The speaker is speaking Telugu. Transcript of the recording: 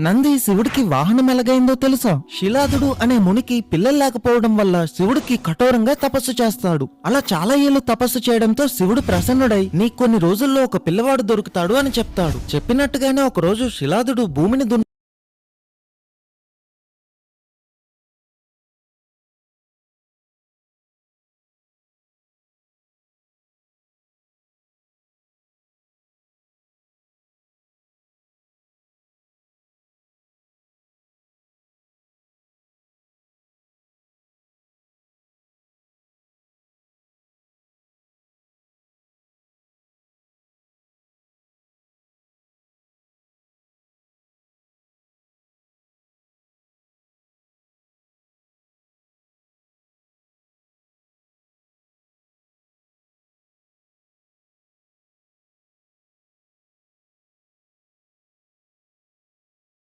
నంది శివుడికి వాహనం ఎలాగైందో తెలుసా? శిలాదుడు అనే మునికి పిల్లలు లేకపోవడం వల్ల శివుడికి కఠోరంగా తపస్సు చేస్తాడు. అలా చాలా ఏళ్ళు తపస్సు చేయడంతో శివుడు ప్రసన్నుడై నీకు కొన్ని రోజుల్లో ఒక పిల్లవాడు దొరుకుతాడు అని చెప్తాడు. చెప్పినట్టుగానే ఒక రోజు శిలాదుడు భూమిని దున్న